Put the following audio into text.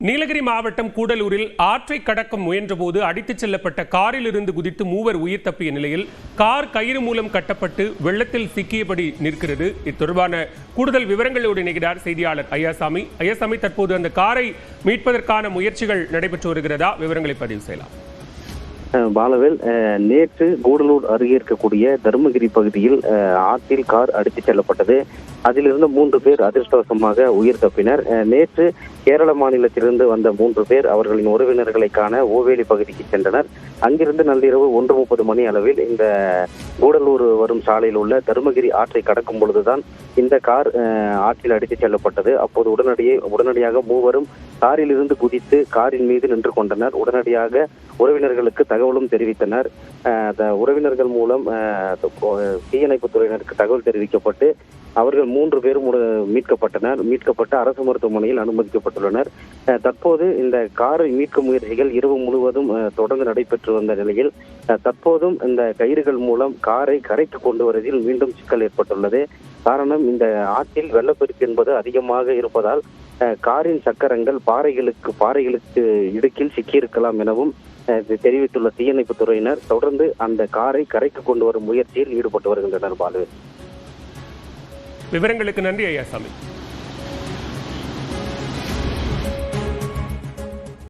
நீலகிரி மாவட்டம் கூடலூரில் ஆற்றை கடக்க முயன்றபோது அடித்துச் செல்லப்பட்ட காரில் இருந்து குதித்து மூவர் உயிர் தப்பிய நிலையில் கார் கயிறு மூலம் கட்டப்பட்டு வெள்ளத்தில் சிக்கியபடி நிற்கிறது. இத்தொடர்பான கூடுதல் விவரங்களோடு இணைகிறார் செய்தியாளர் ஐயாசாமி. ஐயாசாமி தற்போது அந்த காரை மீட்பதற்கான முயற்சிகள் நடைபெற்று வருகிறதா? விவரங்களை பதிவு செய்யலாம். பாலவேல் நேற்று கூடலூர் அருகே இருக்கக்கூடிய தருமகிரி பகுதியில் ஆற்றில் கார் அடித்துச் செல்லப்பட்டது. அதிலிருந்து மூன்று பேர் அதிர்ஷ்டவசமாக உயிர் தப்பினர். நேற்று கேரள மாநிலத்திலிருந்து வந்த மூன்று பேர் அவர்களின் உறவினர்களை காண ஓவேலி பகுதிக்கு சென்றனர். அங்கிருந்து நள்ளிரவு ஒன்று முப்பது மணி அளவில் இந்த கூடலூர் வரும் சாலையில் உள்ள தருமகிரி ஆற்றை கடக்கும் பொழுதுதான் இந்த கார் ஆற்றில் அடித்துச் செல்லப்பட்டது. அப்போது உடனடியே உடனடியாக மூவரும் காரில் இருந்து குதித்து காரின் மீது நின்று கொண்டனர். உடனடியாக உறவினர்களுக்கு தகவலும் தெரிவித்தனர். உறவினர்கள் மூலம் தீயணைப்பு துறையினருக்கு தகவல் தெரிவிக்கப்பட்டு அவர்கள் மூன்று பேரும் மீட்கப்பட்டனர். மீட்கப்பட்டு அரசு மருத்துவமனையில் அனுமதிக்கப்பட்டுள்ளனர். தற்போது இந்த காரை மீட்கும் முயற்சிகள் இரவு முழுவதும் தொடர்ந்து நடைபெற்று வந்த நிலையில் தற்போதும் இந்த கயிறுகள் மூலம் காரை கரைக்கு கொண்டு வருவதில் மீண்டும் சிக்கல் ஏற்பட்டுள்ளது. காரணம் இந்த ஆற்றில் வெள்ளப்பெருக்கு என்பது அதிகமாக இருப்பதால் காரின் சக்கரங்கள் பாறைகளுக்கு பாறைகளுக்கு இடுக்கில் சிக்கியிருக்கலாம் எனவும் தெரிவித்துள்ள தீயணைப்பு துறையினர் தொடர்ந்து அந்த காரை கரைக்கு கொண்டு வரும் முயற்சியில் ஈடுபட்டு வருகின்றனர் பாலு. விவரங்களுக்கு நன்றி ஐயாசாமி